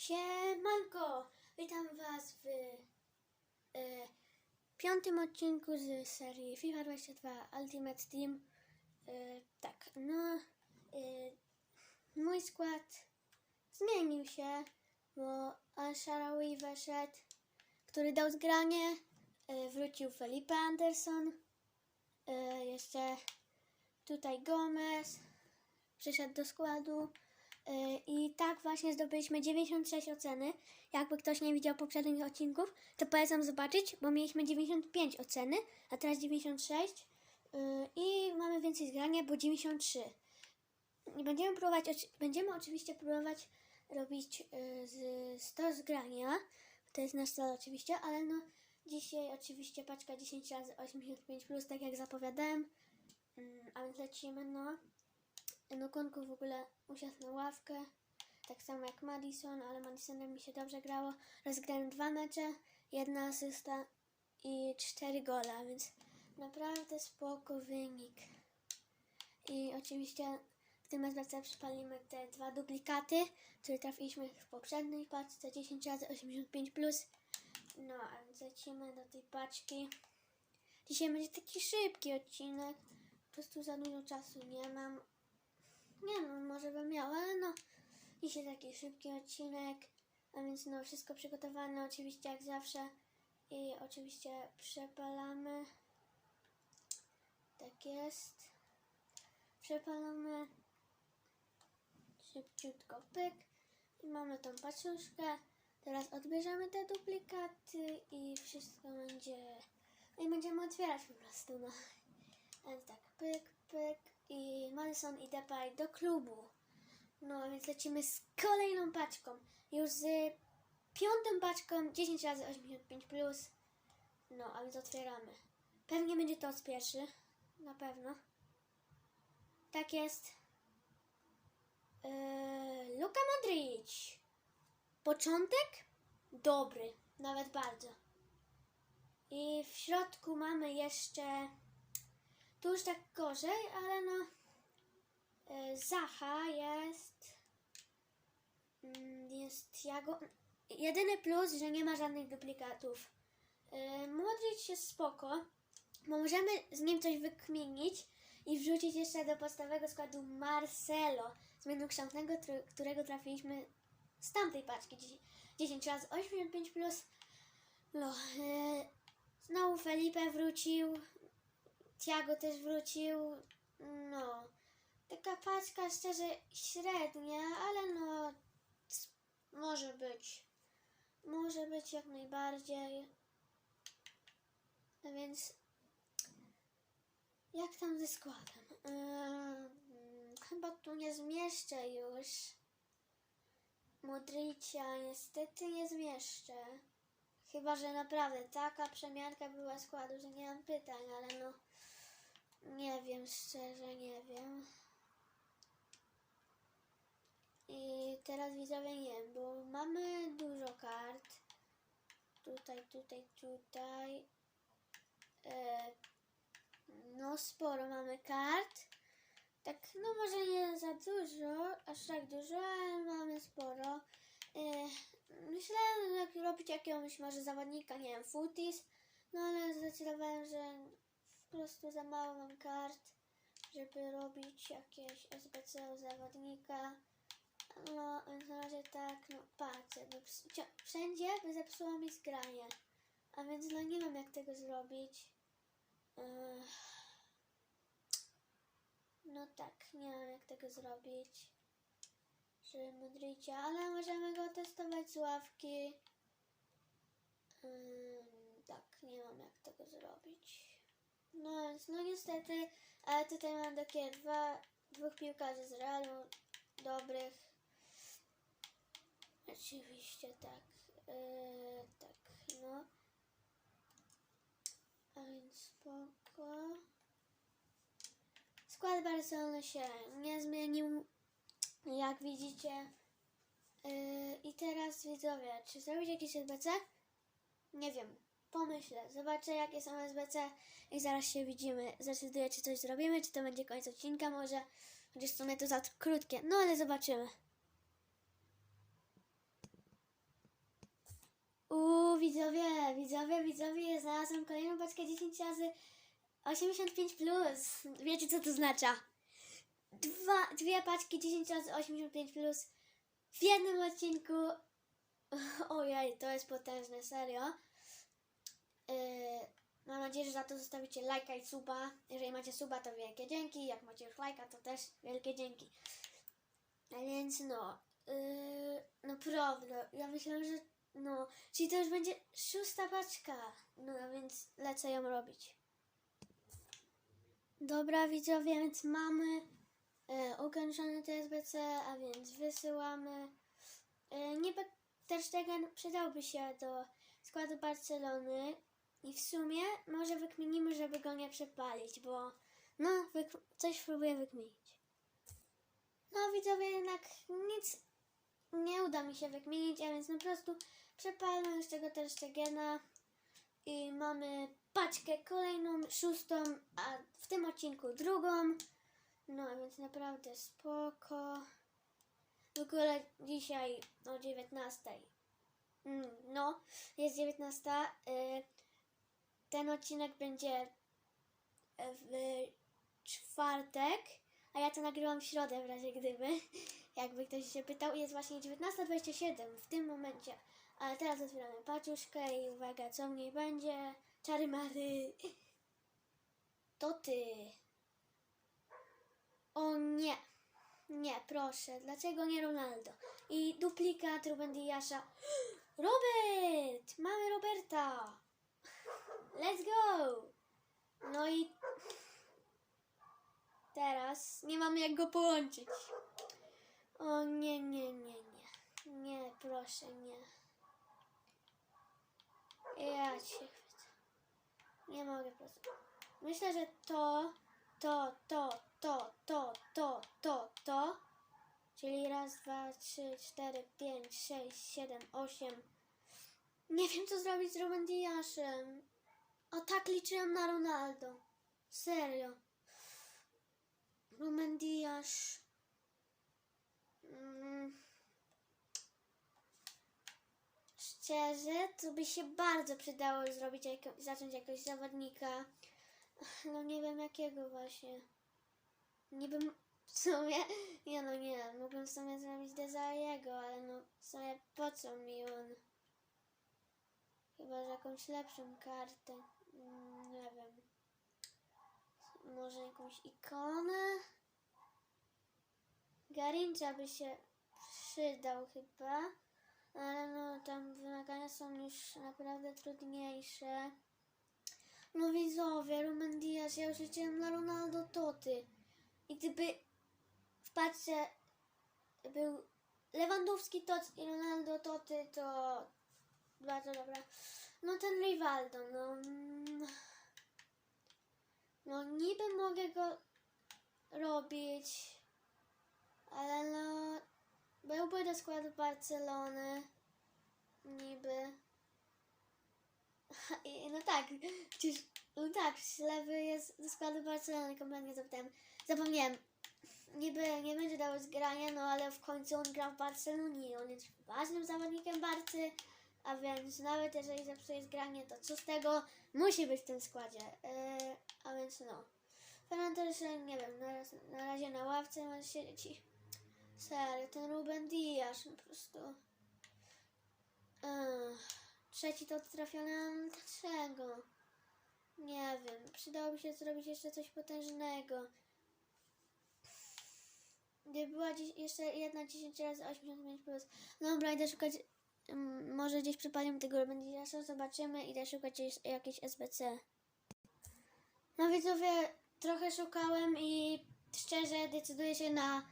Siemanko! Witam Was w e, piątym odcinku z serii FIFA 22 Ultimate Team. E, tak, no, e, mój skład zmienił się, bo Al-Sharawi weszedł, który dał zgranie. E, wrócił Felipe Anderson. E, jeszcze tutaj Gomez przyszedł do składu. Yy, I tak właśnie zdobyliśmy 96 oceny. Jakby ktoś nie widział poprzednich odcinków, to polecam zobaczyć, bo mieliśmy 95 oceny, a teraz 96. Yy, I mamy więcej zgrania, bo 93. I będziemy próbować, będziemy oczywiście próbować robić yy, z 100 zgrania. To jest nasz cel oczywiście, ale no dzisiaj oczywiście paczka 10 razy 85 plus, tak jak zapowiadałem. Yy, a więc lecimy, no. Nukunku w ogóle usiadł na ławkę, tak samo jak Madison, ale Madisonem mi się dobrze grało. Rozgrałem dwa mecze, jedna asysta i cztery gola, więc naprawdę spoko wynik. I oczywiście w tym SBC przypalimy te dwa duplikaty, które trafiliśmy w poprzedniej paczce 10 razy 85 plus. No, a więc lecimy do tej paczki. Dzisiaj będzie taki szybki odcinek. Po prostu za dużo czasu nie mam. Nie no, może bym ale no. Dzisiaj taki szybki odcinek, a więc no wszystko przygotowane oczywiście jak zawsze i oczywiście przepalamy. Tak jest. Przepalamy. Szybciutko pyk. I mamy tą paczuszkę. Teraz odbierzemy te duplikaty i wszystko będzie... No i będziemy otwierać po prostu, no. Więc tak, pyk, pyk i Madison i Depay do klubu. No, więc lecimy z kolejną paczką. Już z piątą paczką 10 razy 85 plus. No, a więc otwieramy. Pewnie będzie to z pierwszy. Na pewno. Tak jest. Eee, Luka Modric. Początek? Dobry. Nawet bardzo. I w środku mamy jeszcze tu już tak gorzej, ale no. e, Zacha jest. mm, Jest Jago. Jedyny plus, że nie ma żadnych duplikatów. E, Modric jest spoko, bo możemy z nim coś wykminić i wrzucić jeszcze do podstawowego składu Marcelo z menu kształtnego, którego trafiliśmy z tamtej paczki 10 10 razy 85 plus. No, e, znowu Felipe wrócił. Tiago też wrócił. No, taka paczka szczerze średnia, ale no, może być. Może być jak najbardziej. No więc, jak tam ze składem? Ym, chyba tu nie zmieszczę już. Modricia niestety nie zmieszczę. Chyba, że naprawdę taka przemianka była składu, że nie mam pytań, ale no. Nie wiem, szczerze nie wiem. I teraz widzowie nie wiem, bo mamy dużo kart. Tutaj, tutaj, tutaj. E, no sporo mamy kart. Tak, no może nie za dużo, aż tak dużo, ale mamy sporo. E, myślałem, jak robić jakiegoś może zawodnika, nie wiem, futis, no ale zdecydowałem, że po prostu za mało mam kart, żeby robić jakieś SBC u zawodnika. No, na razie tak, no patrzę, wszędzie by zepsuło mi zgranie. A więc no nie wiem jak tego zrobić. No tak, nie wiem jak tego zrobić. Żeby Modricia, ale możemy go testować z ławki. Tak, nie mam jak tego zrobić. No no niestety, ale tutaj mam takie dwa, dwóch piłkarzy z Realu, dobrych. Oczywiście tak, yy, tak, no. A więc spoko. Skład Barcelony się nie zmienił, jak widzicie. Yy, I teraz widzowie, czy zrobić jakieś SBC? Nie wiem. Pomyślę, zobaczę jakie są SBC i zaraz się widzimy. Zdecyduję, czy coś zrobimy, czy to będzie koniec odcinka może. Chociaż sumie to za krótkie, no ale zobaczymy. widzowie, widzowie, widzowie, znalazłam kolejną paczkę 10 razy 85 plus. Wiecie co to oznacza? Dwa, dwie paczki 10 razy 85 plus w jednym odcinku. Ojej, to jest potężne, serio. Yy, mam nadzieję, że za to zostawicie lajka i suba. Jeżeli macie suba, to wielkie dzięki. Jak macie już lajka, to też wielkie dzięki. A więc no, yy, naprawdę, ja myślę, że no, czyli to już będzie szósta paczka. No, więc lecę ją robić. Dobra, widzowie, więc mamy e, ukończony TSBC, a więc wysyłamy. E, niby Ter Stegen przydałby się do składu Barcelony i w sumie może wykminimy, żeby go nie przepalić, bo no, coś próbuję wykminić. No, widzowie, jednak nic nie uda mi się wykminić, a więc po prostu przepalmy już tego Ter Stegena i mamy paczkę kolejną, szóstą, a w tym odcinku drugą. No więc naprawdę spoko. W ogóle dzisiaj o 19. Mm, No, jest 19. y, Ten odcinek będzie w czwartek, a ja to nagrywam w środę w razie gdyby, jakby ktoś się pytał. Jest właśnie 19.27 w tym momencie. Ale teraz otwieramy paczuszkę i uwaga, co w niej będzie. Czary mary. To ty. O nie. Nie, proszę. Dlaczego nie Ronaldo? I duplikat Ruben Diasza. Robert! Mamy Roberta! Let's go! No i teraz nie mamy jak go połączyć. O nie, nie, nie, nie. Nie, proszę, nie. Ja cię chwycę. Nie mogę po prostu. Myślę, że to, to, to, to, to, to, to, to. Czyli raz, dwa, trzy, cztery, pięć, sześć, siedem, osiem. Nie wiem, co zrobić z Ruben O tak liczyłem na Ronaldo. Serio. Ruben Diasz. Mm. Szczerze, to by się bardzo przydało zrobić, jako, zacząć jakiegoś zawodnika. No nie wiem jakiego właśnie. Niby w sumie, ja no nie, mógłbym w sumie zrobić Desirego, ale no w sumie po co mi on? Chyba, że jakąś lepszą kartę. Mm, Nie wiem. Może jakąś ikonę? Garincha by się przydał chyba. Ale no, tam wymagania są już naprawdę trudniejsze. No widzowie, Ruben Diaz, ja już liczyłem na Ronaldo Toty. I gdyby w paczce był Lewandowski Tot i Ronaldo Toty, to bardzo dobra. No ten Rivaldo, no... No niby mogę go robić, ale no... Byłby do składu Barcelony. Niby. I, no tak, przecież, no tak, przecież lewy jest do składu Barcelony, kompletnie zapomniałem. Zapomniałem. Niby nie będzie dało zgrania, no ale w końcu on gra w Barcelonie on jest ważnym zawodnikiem Barcy, a więc nawet jeżeli zepsuje zgranie, to co z tego musi być w tym składzie. Yy, a więc no. Fernand też, nie wiem, na, raz- na razie na ławce ma siedzieć Serio, ten Ruben Diaz, no po prostu. Ech, trzeci to trafiony, dlaczego? Nie wiem, przydałoby się zrobić jeszcze coś potężnego. Gdyby była dziś, jeszcze jedna 10 razy 85 plus. Dobra, idę szukać. Może gdzieś przypalimy tego Ruben Diaza, zobaczymy. Idę szukać jakieś SBC. No widzowie, trochę szukałem i szczerze decyduję się na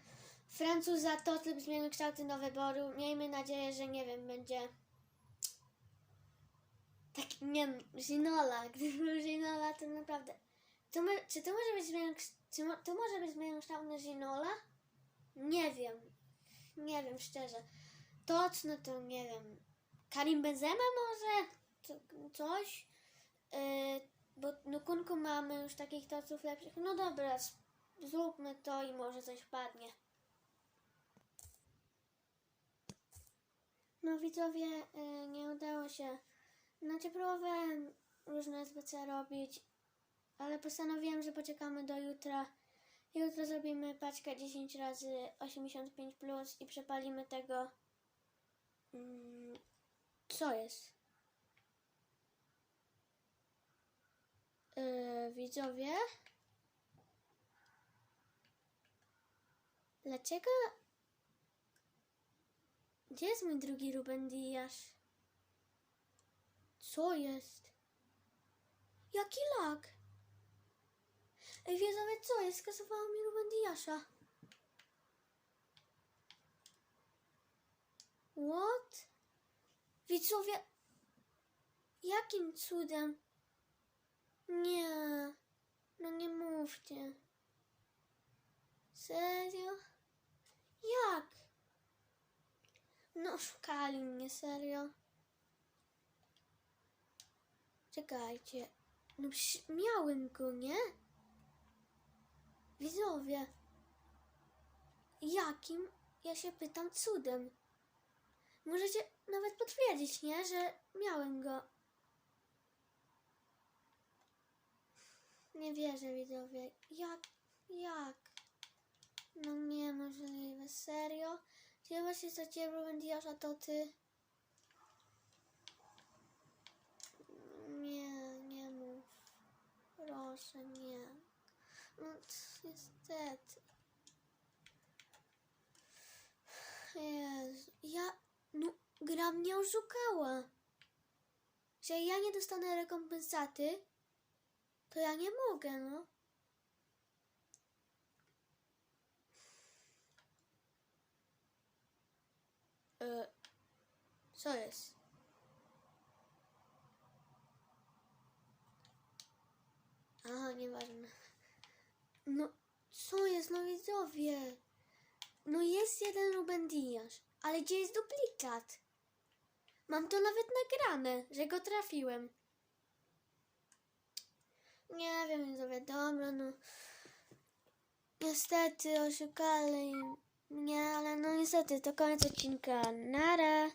Francuza to lub zmiany kształty do wyboru. Miejmy nadzieję, że nie wiem, będzie taki, nie wiem, Ginola. Gdyby był Ginola, to naprawdę... To mo- czy to może być zmiana, ksz- czy mo- to może być na Ginola? Nie wiem. Nie wiem, szczerze. No to nie wiem. Karim Benzema może? Coś? Yy, bo no Kunku mamy już takich toców lepszych. No dobra, zróbmy to i może coś padnie. No widzowie, y, nie udało się Znaczy próbowałem różne SBC robić, ale postanowiłem, że poczekamy do jutra. Jutro zrobimy paczkę 10 razy 85 plus i przepalimy tego. Mm, co jest? Yy, widzowie? Dlaczego? Gdzie jest mój drugi Ruben Diaz? Co jest? Jaki lag? Ej, widzowie, co jest? Skasowało mi Ruben Diasza. What? Widzowie, jakim cudem? Nie, no nie mówcie. Serio? Jak? No, oszukali mnie, serio. Czekajcie. No, miałem go, nie? Widzowie. Jakim? Ja się pytam cudem. Możecie nawet potwierdzić, nie? Że miałem go. Nie wierzę, widzowie. Jak? Jak? No niemożliwe. Serio? Ja właśnie straciłem Ruben Diasza, to ty? Nie, nie mów. Proszę, nie. No, niestety. Jezu, ja... Gra mnie oszukała. Że ja nie dostanę rekompensaty, to ja nie mogę, no. E, co jest? Aha, nieważne. No, co jest, no widzowie? No jest jeden Ruben ale gdzie jest duplikat? Mam to nawet nagrane, że go trafiłem. Nie wiem, widzowie, dobra, no. Niestety oszukali mnie, ale no niestety to koniec odcinka. Nara.